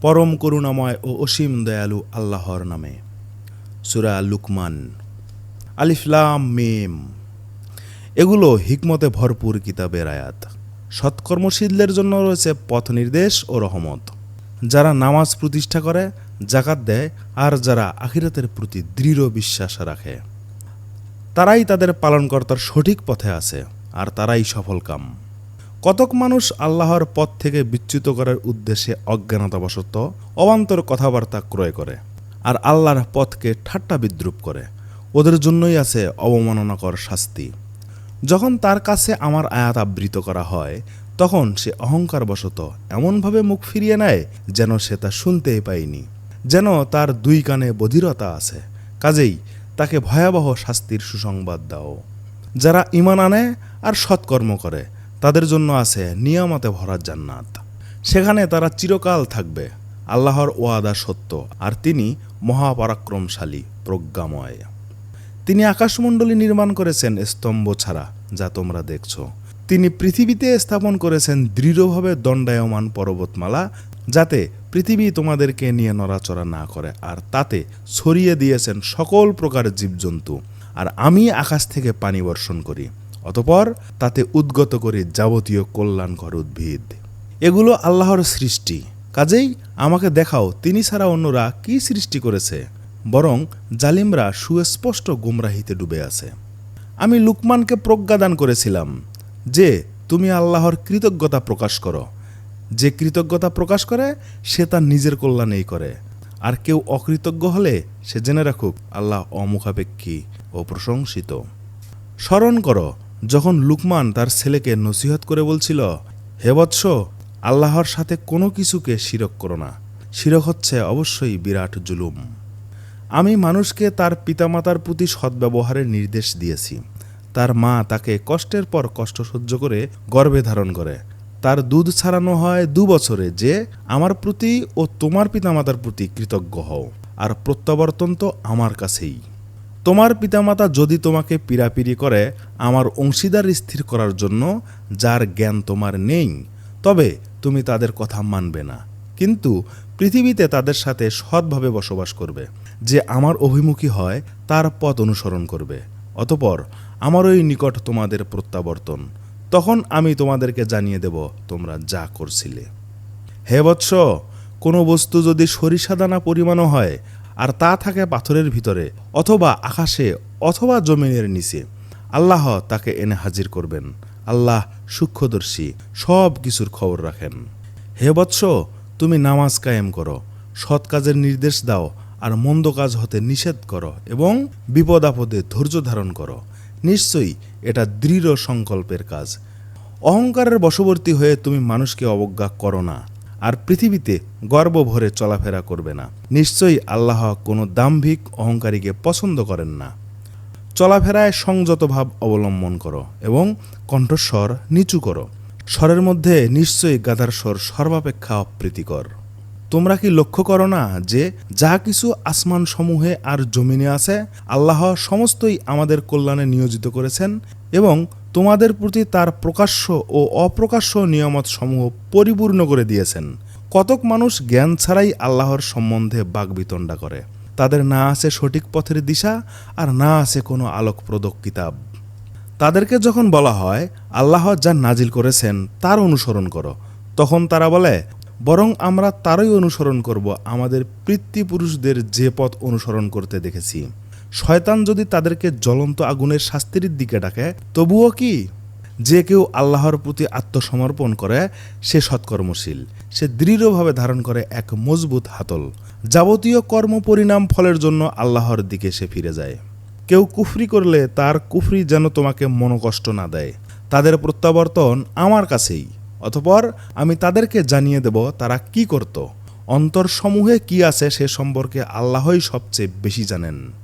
পরম করুণাময় ও অসীম দয়ালু আল্লাহর নামে। সুরা লুকমান। আলিফলাম মেম। এগুলো হিকমতে ভরপুর কিতাবের আয়াত। সৎকর্মশীলদের জন্য রয়েছে পথ নির্দেশ ও রহমত। যারা নামাজ প্রতিষ্ঠা করে জাকাত দেয়, আর যারা আখিরাতের প্রতি দৃঢ় বিশ্বাস রাখে। তারাই তাদের পালনকর্তার সঠিক পথে আছে, আর তারাই সফলকাম কতক মানুষ আল্লাহর পথ থেকে বিচ্যুত করার উদ্দেশ্যে অজ্ঞানতাবশত অবান্তর কথাবার্তা ক্রয় করে আর আল্লাহর পথকে ঠাট্টা বিদ্রুপ করে। ওদের জন্যই আছে অবমাননাকর শাস্তি। যখন তার কাছে আমার আয়াত আবৃত করা হয়, তখন সে অহংকারবশত এমনভাবে মুখ ফিরিয়ে নেয় যেন সে তা শুনতেই পায়নি। যেন তার দুই কানে বধিরতা আছে। কাজেই তাকে ভয়াবহ শাস্তির সুসংবাদ দাও। যারা ইমান আনে আর সৎকর্ম করে তাদের জন্য আছে নিয়ামতে ভরা জান্নাত। সেখানে তারা চিরকাল থাকবে, আল্লাহর ওয়াদা সত্য, আর তিনি মহাপরাক্রমশালী, প্রজ্ঞাময়। তিনি আকাশমণ্ডলী নির্মাণ করেছেন স্তম্ভ ছাড়া, যা তোমরা দেখছ। তিনি পৃথিবীতে স্থাপন করেছেন দৃঢ়ভাবে দণ্ডায়মান পর্বতমালা, যাতে পৃথিবী তোমাদেরকে নিয়ে নড়াচড়া না করে, আর তাতে ছড়িয়ে দিয়েছেন সকল প্রকার জীবজন্তু। আর আমি আকাশ থেকে পানি বর্ষণ করি। অতপর তাতে উদ্গত করে যাবতীয় কল্যাণকর উদ্ভিদ। এগুলো আল্লাহর সৃষ্টি। কাজেই আমাকে দেখাও তিনি ছাড়া অন্যরা কি সৃষ্টি করেছে, বরং জালিমরা সুস্পষ্ট গুমরাহিতে ডুবে আছে। আমি লুকমানকে প্রজ্ঞাদান করেছিলাম যে, তুমি আল্লাহর কৃতজ্ঞতা প্রকাশ করো। যে কৃতজ্ঞতা প্রকাশ করে, সে তার নিজের কল্যাণেই করে। আর কেউ অকৃতজ্ঞ হলে, সে জেনে রাখুক, আল্লাহ অমুখাপেক্ষী ও প্রশংসিত। স্মরণ করো যখন লুকমান তার ছেলেকে নসিহত করে বলছিল, হে বৎস, আল্লাহর সাথে কোনো কিছুকে শিরক করো না। শিরক হচ্ছে অবশ্যই বিরাট জুলুম। আমি মানুষকে তার পিতামাতার প্রতি সদ্ব্যবহারের নির্দেশ দিয়েছি। তার মা তাকে কষ্টের পর কষ্ট সহ্য করে গর্ভে ধারণ করে। তার দুধ ছাড়ানো হয় দু বছরে যে আমার প্রতি ও তোমার পিতামাতার প্রতি কৃতজ্ঞ হও। আর প্রত্যাবর্তন তো আমার কাছেই। তোমার পিতামাতা যদি তোমাকে পীড়াপিড়ি করে, আমার অংশীদার স্থির করার জন্য যার জ্ঞান তোমার নেই, তবে তুমি তাদের কথা মানবে না। কিন্তু পৃথিবীতে তাদের সাথে সৎভাবে বসবাস করবে। যে আমার অভিমুখী হয়, তার পথ অনুসরণ করবে। অতপর আমার ওই নিকট তোমাদের প্রত্যাবর্তন। তখন আমি তোমাদেরকে জানিয়ে দেব তোমরা যা করছিলে। হে বৎস, কোনো বস্তু যদি সরিষা দানা পরিমাণও হয় আর তা থাকে পাথরের ভিতরে অথবা আকাশে অথবা জমিনের নিচে। আল্লাহ তাকে এনে হাজির করবেন। আল্লাহ সূক্ষ্মদর্শী, সব কিছুর খবর রাখেন। হে বৎস, তুমি নামাজ কায়েম করো, সৎ কাজের নির্দেশ দাও আর মন্দ কাজ হতে নিষেধ করো এবং বিপদ আপদে ধৈর্য ধারণ করো। নিশ্চয়ই এটা দৃঢ় সংকল্পের কাজ। অহংকারের বশবর্তী হয়ে তুমি মানুষকে অবজ্ঞা করো না। আর পৃথিবীতে গর্ব ভরে চলাফেরা করবে না। নিশ্চয়ই আল্লাহ কোনো দাম্ভিক অহংকারীকে পছন্দ করেন না। চলাফেরায় সংযত ভাব অবলম্বন করো এবং কণ্ঠস্বর নিচু করো। স্বরের মধ্যে নিশ্চয়ই গাধার স্বর সর্বাপেক্ষা অপ্রীতিকর। তোমরা কি লক্ষ্য করো না যে যা কিছু আসমান সমূহে আর জমিনে আছে, আল্লাহ সমস্তই আমাদের কল্যাণে নিয়োজিত করেছেন এবং তোমাদের প্রতি তার প্রকাশ্য ও অপ্রকাশ্য নিয়ামত সমূহ পরিপূর্ণ করে দিয়েছেন। কতক মানুষ জ্ঞান ছাড়াই আল্লাহর সম্বন্ধে বাগবিতণ্ডা করে। তাদের না আছে সঠিক পথের দিশা আর না আছে কোনো আলোকপ্রদক কিতাব। তাদেরকে যখন বলা হয়, আল্লাহ যা নাজিল করেছেন তার অনুসরণ করো। তখন তারা বলে, বরং আমরা তারই অনুসরণ করব, আমাদের পিতৃপুরুষদের যে পথ অনুসরণ করতে দেখেছি। শয়তান যদি তাদেরকে জ্বলন্ত আগুনের শাস্তির দিকে ডাকে, তবুও কি? যে কেউ আল্লাহর প্রতি আত্মসমর্পণ করে, সে সৎকর্মশীল। সে দৃঢ়ভাবে ধারণ করে এক মজবুত হাতল। যাবতীয় কর্ম পরিণাম ফলের জন্য আল্লাহর দিকে সে ফিরে যায়। কেউ কুফরি করলে তার কুফরি যেন তোমাকে মনোকষ্ট না দেয়। তাদের প্রত্যাবর্তন আমার কাছেই। অতপর আমি তাদেরকে জানিয়ে দেব তারা কি করত। অন্তরসমূহে কি আছে সে সম্পর্কে আল্লাহই সবচেয়ে বেশি জানেন।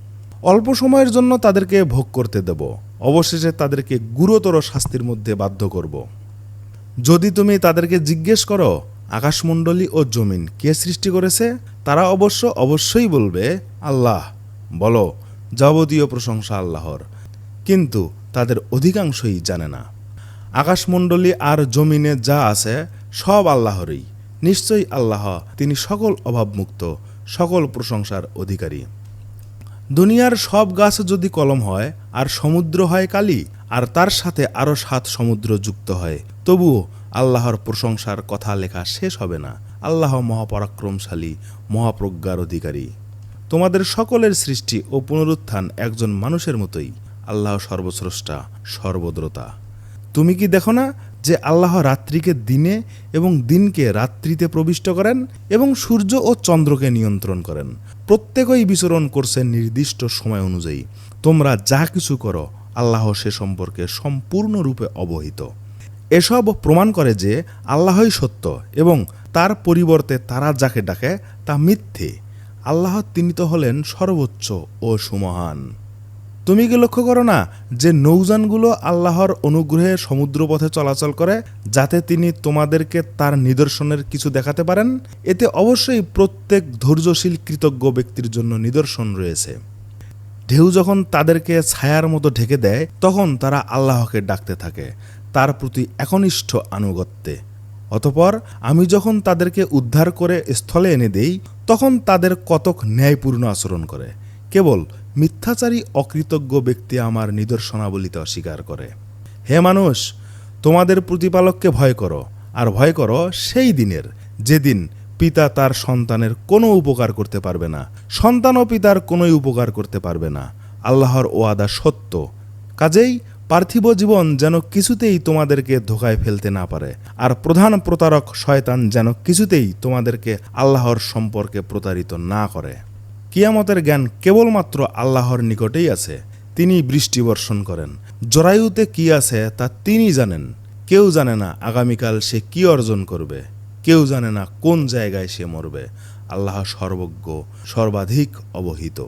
অল্প সময়ের জন্য তাদেরকে ভোগ করতে দেব। অবশেষে তাদেরকে গুরুতর শাস্তির মধ্যে বাধ্য করব। যদি তুমি তাদেরকে জিজ্ঞেস করো, আকাশমণ্ডলী ও জমিন কে সৃষ্টি করেছে, তারা অবশ্য অবশ্যই বলবে, আল্লাহ। বলো, যাবতীয় প্রশংসা আল্লাহর। কিন্তু তাদের অধিকাংশই জানে না। আকাশমণ্ডলী আর জমিনে যা আছে, সব আল্লাহরই। নিশ্চয়ই আল্লাহ তিনি সকল অভাবমুক্ত, সকল প্রশংসার অধিকারী। দুনিয়ার সব গাছ যদি কলম হয়, আর সমুদ্র হয় কালি, আর তার সাথে আরও সাত সমুদ্র যুক্ত হয়, তবুও আল্লাহর প্রশংসার কথা লেখা শেষ হবে না। আল্লাহ মহাপরাক্রমশালী, মহাপ্রজ্ঞার অধিকারী। তোমাদের সকলের সৃষ্টি ও পুনরুত্থান একজন মানুষের মতোই। আল্লাহ সর্বস্রষ্টা, সর্বদ্রতা। তুমি কি দেখো না যে আল্লাহ রাত্রিকে দিনে এবং দিনকে রাত্রিতে প্রবিষ্ট করেন এবং সূর্য ও চন্দ্রকে নিয়ন্ত্রণ করেন। প্রত্যেকই বিচরণ করছে নির্দিষ্ট সময় অনুযায়ী। তোমরা যা কিছু করো, আল্লাহ সে সম্পর্কে সম্পূর্ণরূপে অবহিত। এসব প্রমাণ করে যে আল্লাহই সত্য এবং তার পরিবর্তে তারা যাকে ডাকে তা মিথ্যে। আল্লাহ তিনি তো হলেন সর্বোচ্চ ও সুমহান। তুমি কি লক্ষ্য করো না যে নৌযানগুলো আল্লাহর অনুগ্রহে সমুদ্রপথে চলাচল করে, যাতে তিনি তোমাদেরকে তার নিদর্শনের কিছু দেখাতে পারেন? এতে অবশ্যই প্রত্যেক ধৈর্যশীল কৃতজ্ঞ ব্যক্তির জন্য নিদর্শন রয়েছে। ঢেউ যখন তাদেরকে ছায়ার মতো ঢেকে দেয়, তখন তারা আল্লাহকে ডাকতে থাকে, তার প্রতি একনিষ্ঠ আনুগত্যে। অতপর আমি যখন তাদেরকে উদ্ধার করে স্থলে এনে দেই, তখন তাদের কতক ন্যায়পূর্ণ আচরণ করে। কেবল মিথ্যাচারী অকৃতজ্ঞ ব্যক্তি আমার নিদর্শনাবলিতে অস্বীকার করে। হে মানুষ, তোমাদের প্রতিপালককে ভয় করো, আর ভয় করো সেই দিনের, যেদিন পিতা তার সন্তানের কোনো উপকার করতে পারবে না, সন্তানও পিতার কোনোই উপকার করতে পারবে না। আল্লাহর ওয়াদা সত্য। কাজেই পার্থিব জীবন যেন কিছুতেই তোমাদেরকে ধোকায় ফেলতে না পারে, আর প্রধান প্রতারক শয়তান যেন কিছুতেই তোমাদেরকে আল্লাহর সম্পর্কে প্রতারিত না করে। কিয়ামতের জ্ঞান কেবলমাত্র আল্লাহর নিকটেই আছে। তিনি বৃষ্টি বর্ষণ করেন। জরায়ুতে কি আছে তা তিনি জানেন। কেউ জানে না আগামীকাল সে কি অর্জন করবে। কেউ জানে না কোন জায়গায় সে মরবে। আল্লাহ সর্বজ্ঞ, সর্বাধিক অবহিত।